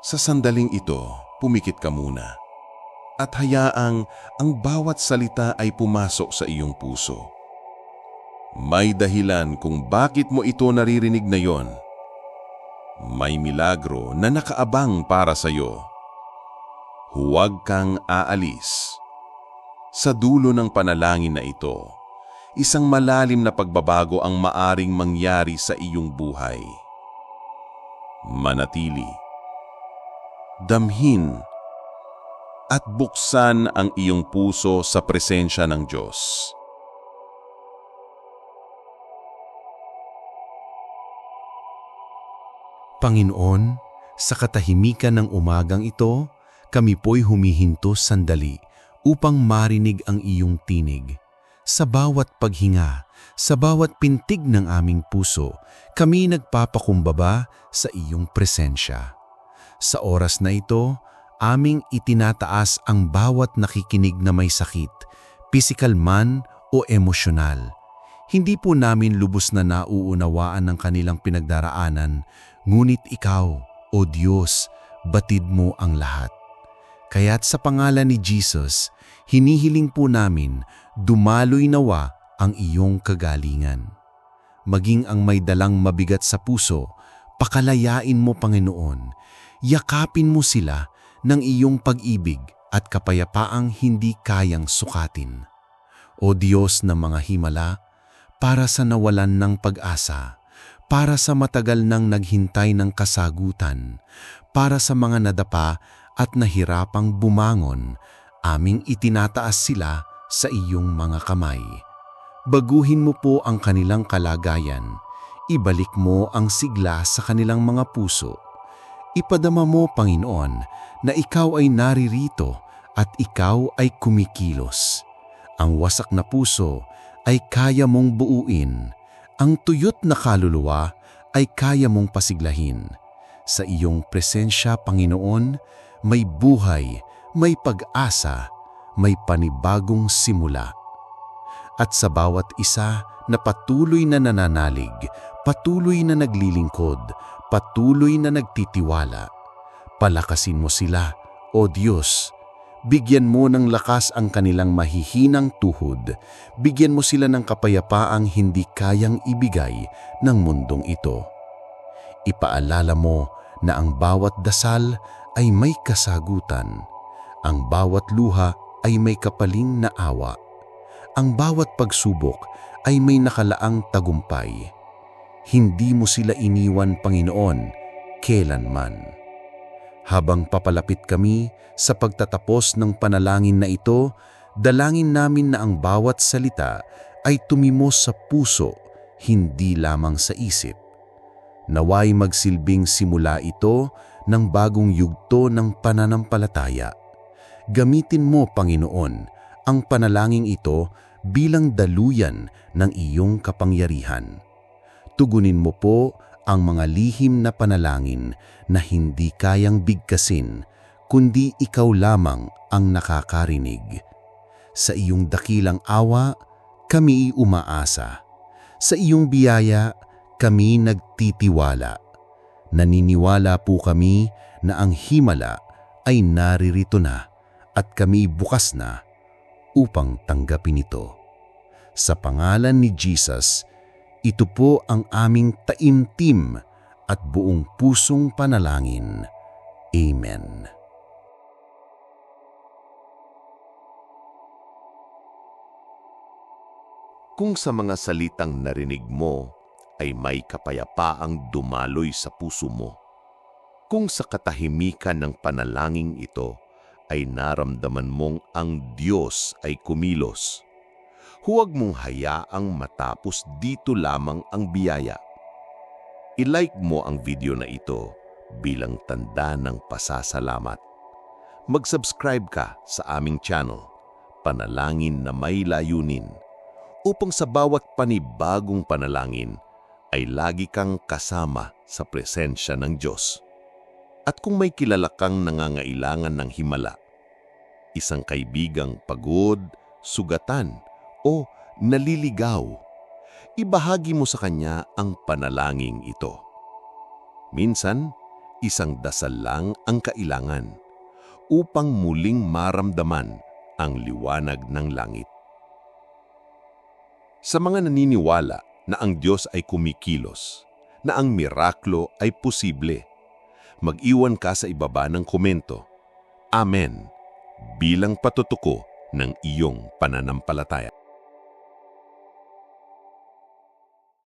Sa sandaling ito, pumikit ka muna. At hayaang ang bawat salita ay pumasok sa iyong puso. May dahilan kung bakit mo ito naririnig na yon. May milagro na nakaabang para sa iyo. Huwag kang aalis. Sa dulo ng panalangin na ito, isang malalim na pagbabago ang maaring mangyari sa iyong buhay. Manatili. Damhin at buksan ang iyong puso sa presensya ng Diyos. Panginoon, sa katahimikan ng umagang ito, kami po'y humihinto sandali upang marinig ang iyong tinig. Sa bawat paghinga, sa bawat pintig ng aming puso, kami nagpapakumbaba sa iyong presensya. Sa oras na ito, aming itinataas ang bawat nakikinig na may sakit, pisikal man o emosyonal. Hindi po namin lubos na nauunawaan ng kanilang pinagdaraanan, ngunit ikaw, O Diyos, batid mo ang lahat. Kaya't sa pangalan ni Jesus, hinihiling po namin, dumaloy nawa ang iyong kagalingan. Maging ang may dalang mabigat sa puso, pakalayain mo Panginoon, yakapin mo sila ng iyong pag-ibig at kapayapaang hindi kayang sukatin. O Diyos ng mga himala, para sa nawalan ng pag-asa, para sa matagal nang naghintay ng kasagutan, para sa mga nadapa at nahirapang bumangon, aming itinataas sila sa iyong mga kamay. Baguhin mo po ang kanilang kalagayan, ibalik mo ang sigla sa kanilang mga puso. Ipadama mo, Panginoon, na ikaw ay naririto at ikaw ay kumikilos. Ang wasak na puso ay kaya mong buuin. Ang tuyot na kaluluwa ay kaya mong pasiglahin. Sa iyong presensya, Panginoon, may buhay, may pag-asa, may panibagong simula. At sa bawat isa na patuloy na nananalig, patuloy na naglilingkod, patuloy na nagtitiwala, palakasin mo sila, O Diyos, Bigyan mo ng lakas ang kanilang mahihinang tuhod. Bigyan mo sila ng kapayapaang hindi kayang ibigay ng mundong ito. Ipaalala mo na ang bawat dasal ay may kasagutan. Ang bawat luha ay may kapaling na awa. Ang bawat pagsubok ay may nakalaang tagumpay. Hindi mo sila iniwan, Panginoon, kailanman. Habang papalapit kami sa pagtatapos ng panalangin na ito, dalangin namin na ang bawat salita ay tumimos sa puso, hindi lamang sa isip. Naway magsilbing simula ito ng bagong yugto ng pananampalataya. Gamitin mo, Panginoon, ang panalangin ito bilang daluyan ng iyong kapangyarihan. Tugunin mo po ang mga lihim na panalangin na hindi kayang bigkasin kundi ikaw lamang ang nakakarinig. Sa iyong dakilang awa, kami umaasa. Sa iyong biyaya, kami nagtitiwala. Naniniwala po kami na ang himala ay naririto na at kami bukas na upang tanggapin ito. Sa pangalan ni Jesus, ito po ang aming taimtim at buong pusong panalangin. Amen. Kung sa mga salitang narinig mo ay may kapayapaang dumaloy sa puso mo, kung sa katahimikan ng panalangin ito ay naramdaman mong ang Diyos ay kumilos, huwag mong hayaang matapos dito lamang ang biyaya. I-like mo ang video na ito bilang tanda ng pasasalamat. Mag-subscribe ka sa aming channel, Panalangin na May Layunin, upang sa bawat panibagong panalangin ay lagi kang kasama sa presensya ng Diyos. At kung may kilala kang nangangailangan ng himala, isang kaibigang pagod, sugatan, o naliligaw, ibahagi mo sa kanya ang panalangin ito. Minsan, isang dasal lang ang kailangan upang muling maramdaman ang liwanag ng langit. Sa mga naniniwala na ang Diyos ay kumikilos, na ang miraklo ay posible, mag-iwan ka sa ibaba ng komento. Amen. Bilang patutuko ng iyong pananampalataya.